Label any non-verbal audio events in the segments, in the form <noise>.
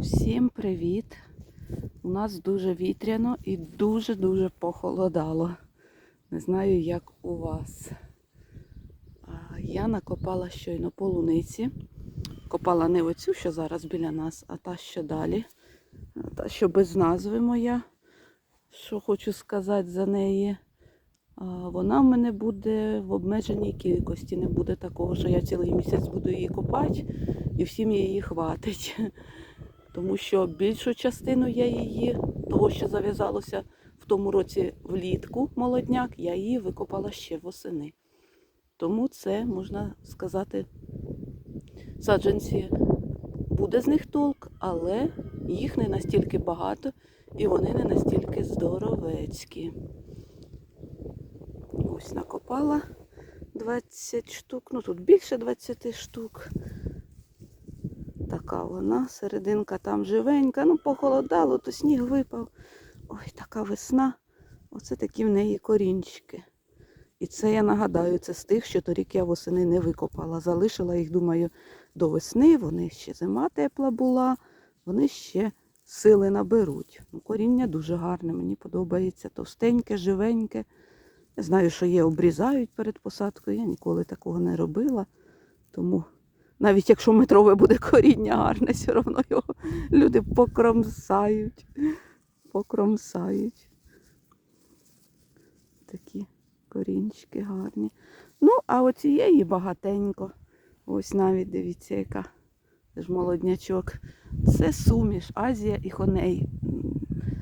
Всім привіт! У нас дуже вітряно і дуже-дуже похолодало. Не знаю, як у вас. Я накопала щойно полуниці. Копала не оцю, що зараз біля нас, а та, що далі. Та, що без назви моя. Що хочу сказати за неї. Вона в мене буде в обмеженій кількості. Не буде такого, що я цілий місяць буду її копати і всім її хватить. Тому що більшу частину я її, того, що зав'язалося в тому році влітку молодняк, я її викопала ще восени. Тому це, можна сказати, саджанці буде з них толк, але їх не настільки багато і вони не настільки здоровецькі. Ось накопала 20 штук, ну тут більше 20 штук. Така вона, серединка там живенька, ну похолодало, то сніг випав. Ой, така весна. Оце такі в неї корінчики. І це я нагадаю, це з тих, що торік я восени не викопала. Залишила їх, думаю, до весни. Вони ще зима тепла була, вони ще сили наберуть. Ну, коріння дуже гарне, мені подобається. Товстеньке, живеньке. Я знаю, що є, обрізають перед посадкою. Я ніколи такого не робила. Тому навіть якщо метрове буде коріння гарне, все одно його люди покромсають. Покромсають. Такі корінчики гарні. Ну, а оцієї багатенько. Ось навіть дивіться, яка це ж молоднячок. Це суміш, Азія і Хоней.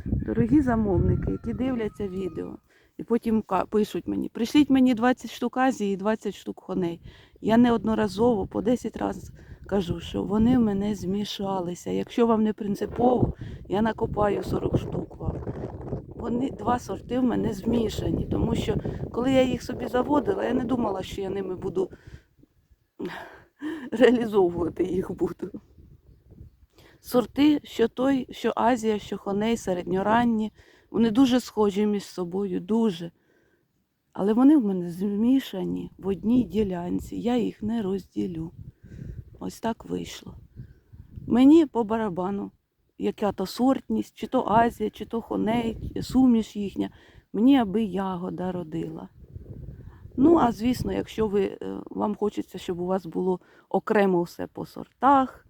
Дорогі замовники, які дивляться відео. І потім пишуть мені, прийшліть мені 20 штук Азії і 20 штук хоней. Я неодноразово по 10 разів кажу, що вони в мене змішалися. Якщо вам не принципово, я накопаю 40 штук вам. Вони два сорти в мене змішані, тому що коли я їх собі заводила, я не думала, що я ними буду <laughs> реалізовувати їх буду. Сорти, що той, що Азія, що Хоней, середньоранні, вони дуже схожі між собою, дуже. Але вони в мене змішані в одній ділянці. Я їх не розділю. Ось так вийшло. Мені по барабану, яка то сортність, чи то Азія, чи то Хоней, суміш їхня. Мені аби ягода родила. Ну, а звісно, якщо ви, е, вам хочеться, щоб у вас було окремо все по сортах.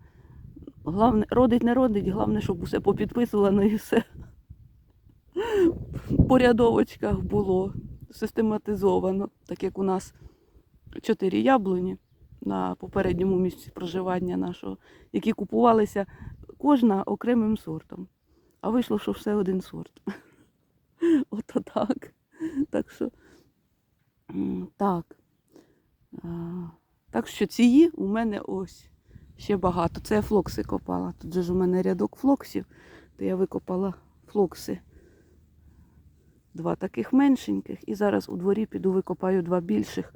Главне, родить не родить, головне, щоб усе попідписувано і все по рядовочках було систематизовано, так як у нас чотири яблуні на попередньому місці проживання нашого, які купувалися кожна окремим сортом. А вийшло, що все один сорт. <laughs> Ото так. Так що так. Так що цієї у мене ось ще багато. Це я флокси копала. Тут же ж у мене рядок флоксів, то я викопала флокси. Два таких меншеньких. І зараз у дворі піду викопаю два більших,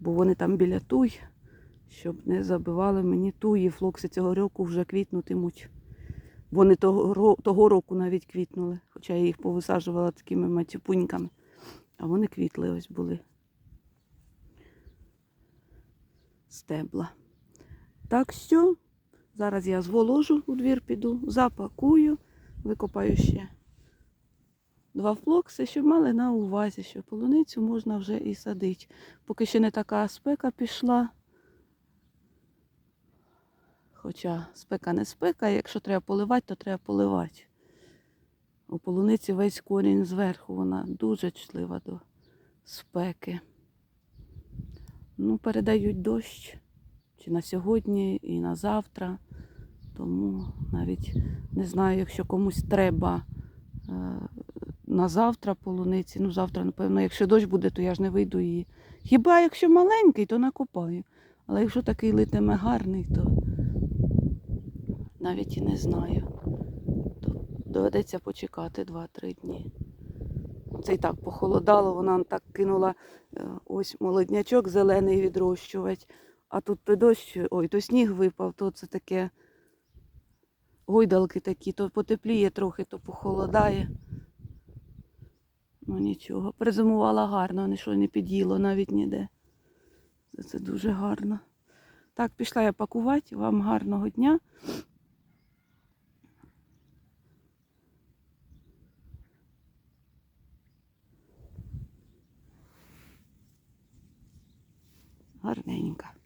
бо вони там біля туй, щоб не забивали мені туї. Флокси цього року вже квітнутимуть. Вони того, того року навіть квітнули, хоча я їх повисаджувала такими матюпуньками. А вони квітли ось були. Стебла. Так що зараз я зволожу у двір піду, запакую, викопаю ще два флокси, щоб мали на увазі, що полуницю можна вже і садити. Поки ще не така спека пішла. Хоча спека не спека, якщо треба поливати, то треба поливати. У полуниці весь корінь зверху, вона дуже чутлива до спеки. Ну, передають дощ чи на сьогодні, і на завтра. Тому навіть не знаю, якщо комусь треба е, на завтра полуниці. Ну, завтра, напевно, якщо дощ буде, то я ж не вийду її. Хіба якщо маленький, то накопаю. Але якщо такий литиме гарний, то навіть і не знаю. То доведеться почекати 2-3 дні. Це і так похолодало, вона так кинула е, ось молоднячок зелений відрощувати. А тут то дощ, ой, то сніг випав, то це таке гойдалки такі, то потепліє трохи, то похолодає. Ну нічого. Призимувала гарно, нічого не під'їло навіть ніде. Це це дуже гарно. Так, пішла я пакувати. Вам гарного дня. Гарненька.